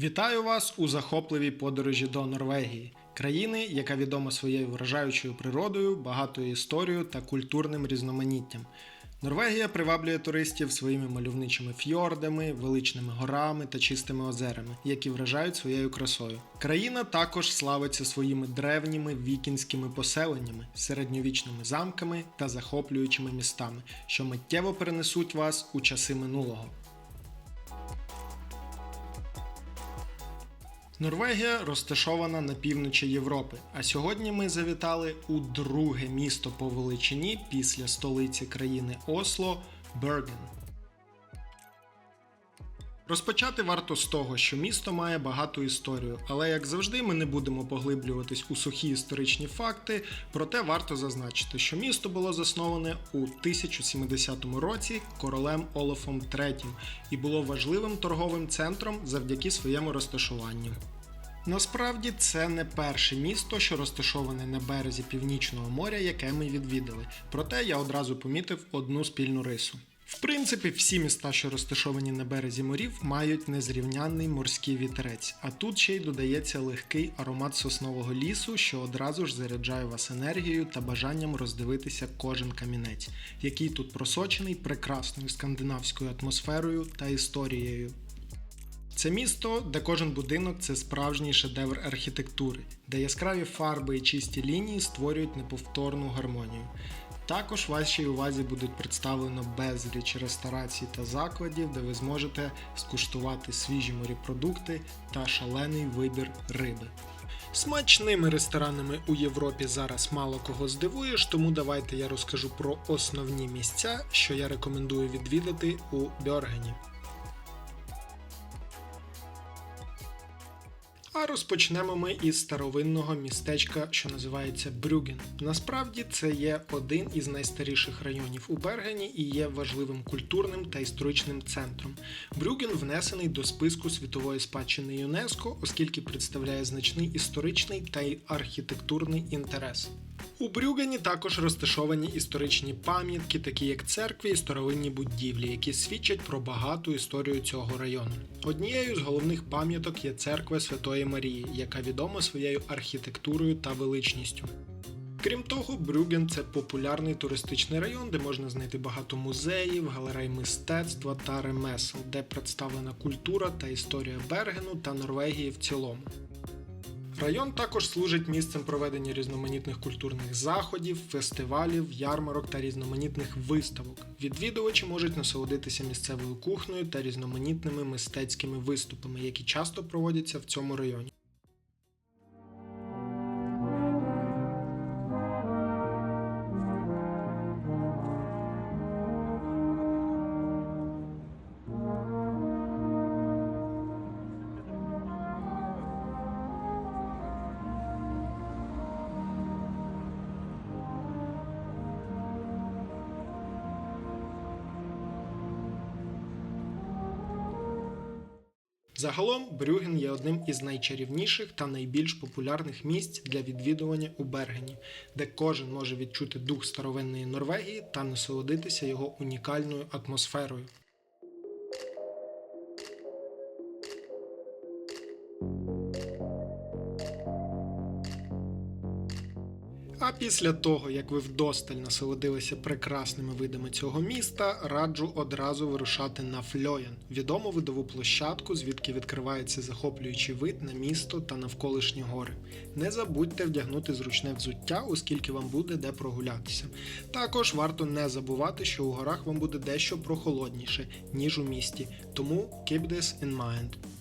Вітаю вас у захопливій подорожі до Норвегії, країни, яка відома своєю вражаючою природою, багатою історією та культурним різноманіттям. Норвегія приваблює туристів своїми мальовничими фьордами, величними горами та чистими озерами, які вражають своєю красою. Країна також славиться своїми древніми вікінськими поселеннями, середньовічними замками та захоплюючими містами, що миттєво перенесуть вас у часи минулого. Норвегія розташована на півночі Європи, а сьогодні ми завітали у друге місто по величині після столиці країни Осло Берген. Розпочати варто з того, що місто має багату історію, але як завжди, ми не будемо поглиблюватись у сухі історичні факти. Проте варто зазначити, що місто було засноване у 1070 році королем Олафом III і було важливим торговим центром завдяки своєму розташуванню. Насправді це не перше місто, що розташоване на березі Північного моря, яке ми відвідали. Проте я одразу помітив одну спільну рису. В принципі, всі міста, що розташовані на березі морів, мають незрівнянний морський вітерець, а тут ще й додається легкий аромат соснового лісу, що одразу ж заряджає вас енергією та бажанням роздивитися кожен камінець, який тут просочений прекрасною скандинавською атмосферою та історією. Це місто, де кожен будинок це справжній шедевр архітектури, де яскраві фарби і чисті лінії створюють неповторну гармонію. Також вашій увазі будуть представлено безліч ресторацій та закладів, де ви зможете скуштувати свіжі морепродукти та шалений вибір риби. Смачними ресторанами у Європі зараз мало кого здивуєш, тому давайте я розкажу про основні місця, що я рекомендую відвідати у Бьоргені. А розпочнемо ми із старовинного містечка, що називається Брюген. Насправді це є один із найстаріших районів у Бергені і є важливим культурним та історичним центром. Брюген внесений до списку світової спадщини ЮНЕСКО, оскільки представляє значний історичний та архітектурний інтерес. У Брюгені також розташовані історичні пам'ятки, такі як церкви і старовинні будівлі, які свідчать про багату історію цього району. Однією з головних пам'яток є церква Святої Марії, яка відома своєю архітектурою та величністю. Крім того, Брюген це популярний туристичний район, де можна знайти багато музеїв, галерей мистецтва та ремесел, де представлена культура та історія Бергену та Норвегії в цілому. Район також служить місцем проведення різноманітних культурних заходів, фестивалів, ярмарок та різноманітних виставок. Відвідувачі можуть насолодитися місцевою кухнею та різноманітними мистецькими виступами, які часто проводяться в цьому районі. Загалом Брюген є одним із найчарівніших та найбільш популярних місць для відвідування у Бергені, де кожен може відчути дух старовинної Норвегії та насолодитися його унікальною атмосферою. А після того, як ви вдосталь насолодилися прекрасними видами цього міста, раджу одразу вирушати на Фльоєн, відому видову площадку, звідки відкривається захоплюючий вид на місто та навколишні гори. Не забудьте вдягнути зручне взуття, оскільки вам буде де прогулятися. Також варто не забувати, що у горах вам буде дещо прохолодніше, ніж у місті, тому keep this in mind.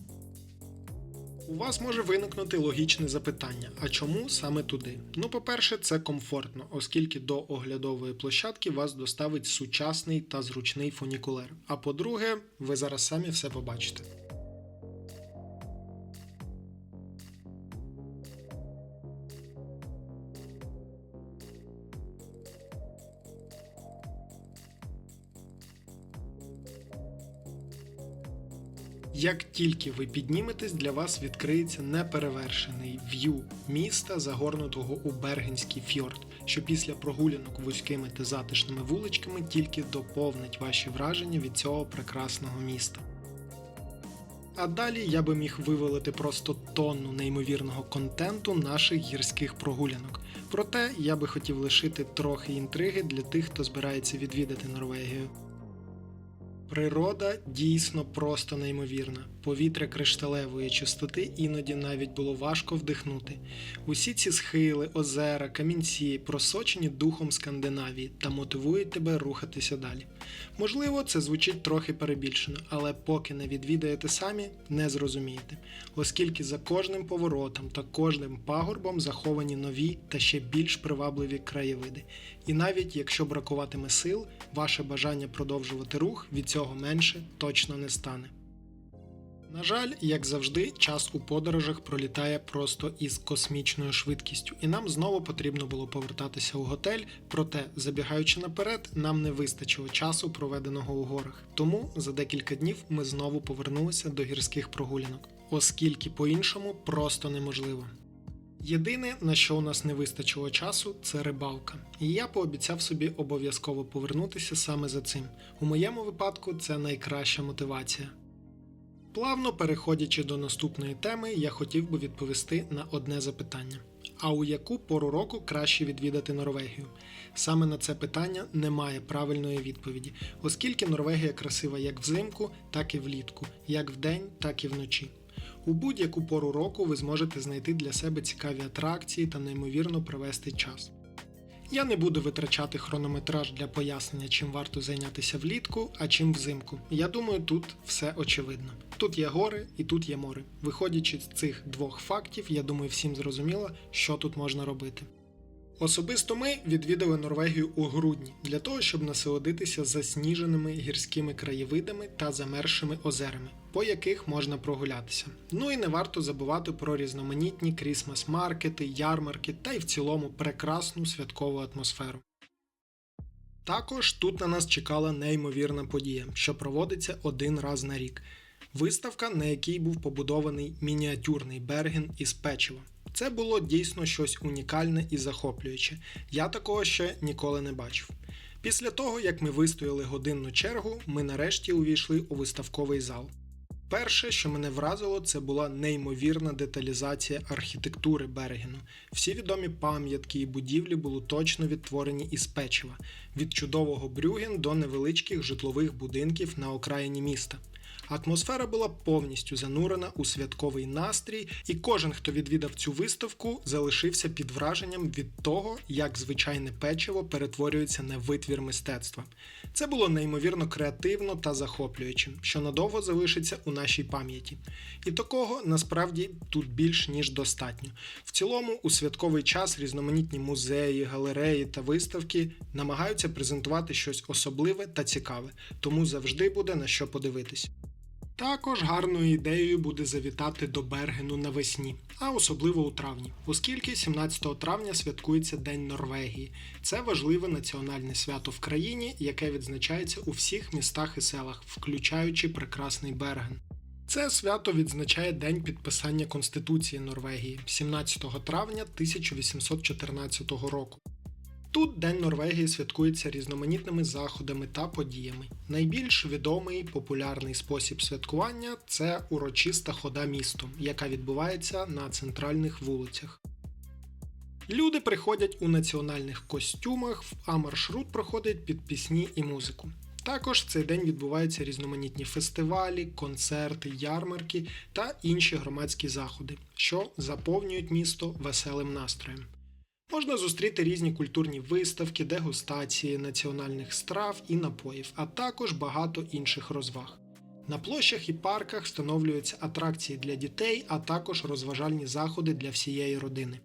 У вас може виникнути логічне запитання: а чому саме туди? Ну, по-перше, це комфортно, оскільки до оглядової площадки вас доставить сучасний та зручний фунікулер. А по-друге, ви зараз самі все побачите. Як тільки ви підніметесь, для вас відкриється неперевершений в'ю міста, загорнутого у Бергенський фьорд, що після прогулянок вузькими та затишними вуличками тільки доповнить ваші враження від цього прекрасного міста. А далі я би міг вивалити просто тонну неймовірного контенту наших гірських прогулянок. Проте я би хотів лишити трохи інтриги для тих, хто збирається відвідати Норвегію. Природа дійсно просто неймовірна. Повітря кришталевої чистоти іноді навіть було важко вдихнути. Усі ці схили, озера, камінці просочені духом Скандинавії та мотивують тебе рухатися далі. Можливо, це звучить трохи перебільшено, але поки не відвідаєте самі, не зрозумієте, оскільки за кожним поворотом та кожним пагорбом заховані нові та ще більш привабливі краєвиди. І навіть якщо бракуватиме сил, ваше бажання продовжувати рух від цього менше точно не стане. На жаль, як завжди, час у подорожах пролітає просто із космічною швидкістю, і нам знову потрібно було повертатися у готель. Проте, забігаючи наперед, нам не вистачило часу, проведеного у горах. Тому за декілька днів ми знову повернулися до гірських прогулянок, оскільки по-іншому просто неможливо. Єдине, на що у нас не вистачило часу, це рибалка. І я пообіцяв собі обов'язково повернутися саме за цим. У моєму випадку це найкраща мотивація. Плавно переходячи до наступної теми, я хотів би відповісти на одне запитання: а у яку пору року краще відвідати Норвегію? Саме на це питання немає правильної відповіді, оскільки Норвегія красива як взимку, так і влітку, як вдень, так і вночі. У будь-яку пору року ви зможете знайти для себе цікаві атракції та неймовірно провести час. Я не буду витрачати хронометраж для пояснення, чим варто зайнятися влітку, а чим взимку. Я думаю, тут все очевидно. Тут є гори і тут є море. Виходячи з цих двох фактів, я думаю, всім зрозуміло, що тут можна робити. Особисто ми відвідали Норвегію у грудні для того, щоб насолодитися засніженими гірськими краєвидами та замершими озерами, по яких можна прогулятися. Ну і не варто забувати про різноманітні крісмас-маркети, ярмарки та й в цілому прекрасну святкову атмосферу. Також тут на нас чекала неймовірна подія, що проводиться один раз на рік. Виставка, на якій був побудований мініатюрний Берген із печива. Це було дійсно щось унікальне і захоплююче. Я такого ще ніколи не бачив. Після того, як ми вистояли годинну чергу, ми нарешті увійшли у виставковий зал. Перше, що мене вразило, це була неймовірна деталізація архітектури Берегіну. Всі відомі пам'ятки і будівлі були точно відтворені із печива, від чудового Брюген до невеличких житлових будинків на окраїні міста. Атмосфера була повністю занурена у святковий настрій, і кожен, хто відвідав цю виставку, залишився під враженням від того, як звичайне печиво перетворюється на витвір мистецтва. Це було неймовірно креативно та захоплюючим, що надовго залишиться у нашій пам'яті. І такого насправді тут більш ніж достатньо. В цілому, у святковий час різноманітні музеї, галереї та виставки намагаються презентувати щось особливе та цікаве, тому завжди буде на що подивитись. Також гарною ідеєю буде завітати до Бергену навесні, а особливо у травні, оскільки 17 травня святкується День Норвегії. Це важливе національне свято в країні, яке відзначається у всіх містах і селах, включаючи прекрасний Берген. Це свято відзначає день підписання Конституції Норвегії 17 травня 1814 року. Тут День Норвегії святкується різноманітними заходами та подіями. Найбільш відомий популярний спосіб святкування це урочиста хода містом, яка відбувається на центральних вулицях. Люди приходять у національних костюмах, а маршрут проходить під пісні і музику. Також в цей день відбуваються різноманітні фестивалі, концерти, ярмарки та інші громадські заходи, що заповнюють місто веселим настроєм. Можна зустріти різні культурні виставки, дегустації національних страв і напоїв, а також багато інших розваг. На площах і парках встановлюються атракції для дітей, а також розважальні заходи для всієї родини.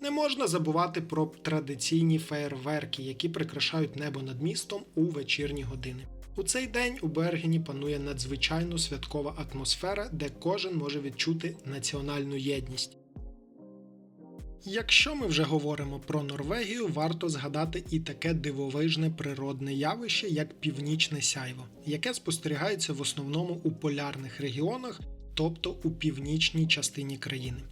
Не можна забувати про традиційні феєрверки, які прикрашають небо над містом у вечірні години. У цей день у Бергені панує надзвичайно святкова атмосфера, де кожен може відчути національну єдність. Якщо ми вже говоримо про Норвегію, варто згадати і таке дивовижне природне явище, як північне сяйво, яке спостерігається в основному у полярних регіонах, тобто у північній частині країни.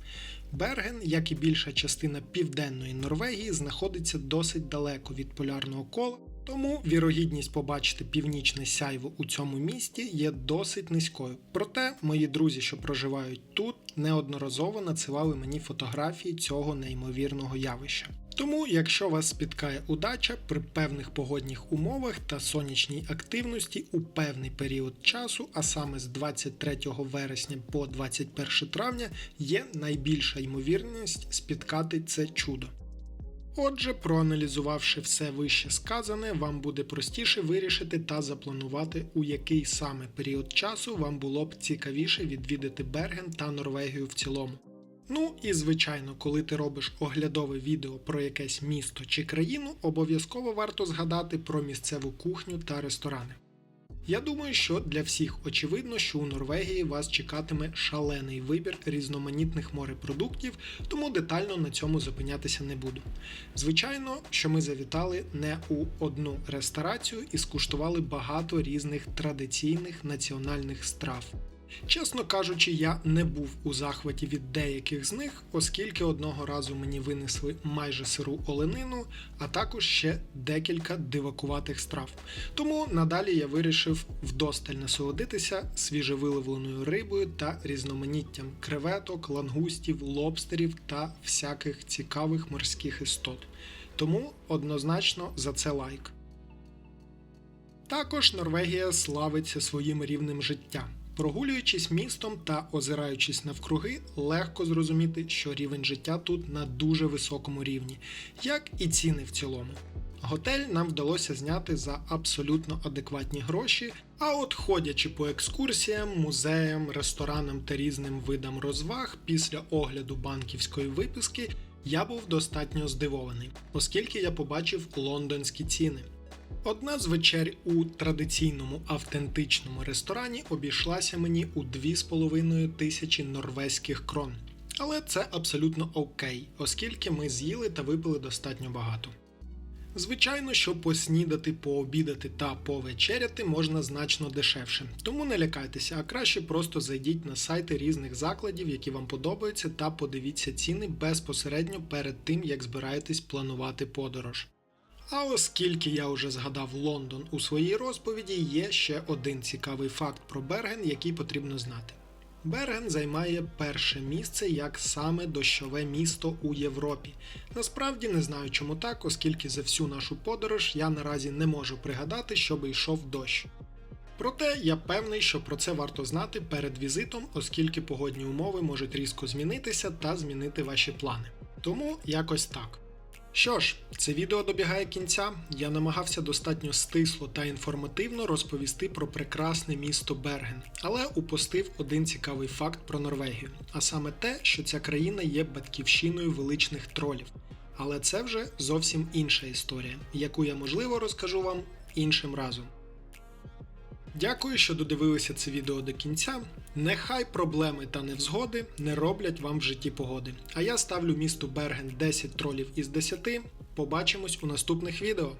Берген, як і більша частина південної Норвегії, знаходиться досить далеко від полярного кола, Тому вірогідність побачити північне сяйво у цьому місті є досить низькою. Проте мої друзі, що проживають тут, неодноразово надсилали мені фотографії цього неймовірного явища. Тому, якщо вас спіткає удача при певних погодних умовах та сонячній активності у певний період часу, а саме з 23 вересня по 21 травня, є найбільша ймовірність спіткати це чудо. Отже, проаналізувавши все вище сказане, вам буде простіше вирішити та запланувати, у який саме період часу вам було б цікавіше відвідати Берген та Норвегію в цілому. Ну і звичайно, коли ти робиш оглядове відео про якесь місто чи країну, обов'язково варто згадати про місцеву кухню та ресторани. Я думаю, що для всіх очевидно, що у Норвегії вас чекатиме шалений вибір різноманітних морепродуктів, тому детально на цьому зупинятися не буду. Звичайно, що ми завітали не у одну ресторацію і скуштували багато різних традиційних національних страв. Чесно кажучи, я не був у захваті від деяких з них, оскільки одного разу мені винесли майже сиру оленину, а також ще декілька дивакуватих страв. Тому надалі я вирішив вдосталь насолодитися свіжевиливленою рибою та різноманіттям креветок, лангустів, лобстерів та всяких цікавих морських істот. Тому однозначно за це лайк. Також Норвегія славиться своїм рівнем життя. Прогулюючись містом та озираючись навкруги, легко зрозуміти, що рівень життя тут на дуже високому рівні, як і ціни в цілому. Готель нам вдалося зняти за абсолютно адекватні гроші, а от ходячи по екскурсіям, музеям, ресторанам та різним видам розваг після огляду банківської виписки, я був достатньо здивований, оскільки я побачив лондонські ціни. Одна з вечер у традиційному автентичному ресторані обійшлася мені у 2,5 тисячі норвезьких крон. Але це абсолютно окей, оскільки ми з'їли та випили достатньо багато. Звичайно, що поснідати, пообідати та повечеряти можна значно дешевше, тому не лякайтеся, а краще просто зайдіть на сайти різних закладів, які вам подобаються, та подивіться ціни безпосередньо перед тим, як збираєтесь планувати подорож. А оскільки я вже згадав Лондон у своїй розповіді, є ще один цікавий факт про Берген, який потрібно знати. Берген займає перше місце як саме дощове місто у Європі. Насправді не знаю чому так, оскільки за всю нашу подорож я наразі не можу пригадати, щоб йшов дощ. Проте я певний, що про це варто знати перед візитом, оскільки погодні умови можуть різко змінитися та змінити ваші плани. Тому якось так. Що ж, це відео добігає кінця. Я намагався достатньо стисло та інформативно розповісти про прекрасне місто Берген, але упустив один цікавий факт про Норвегію, а саме те, що ця країна є батьківщиною величних тролів. Але це вже зовсім інша історія, яку я можливо розкажу вам іншим разом. Дякую, що додивилися це відео до кінця. Нехай проблеми та невзгоди не роблять вам в житті погоди. А я ставлю місту Берген 10 тролів із 10. Побачимось у наступних відео.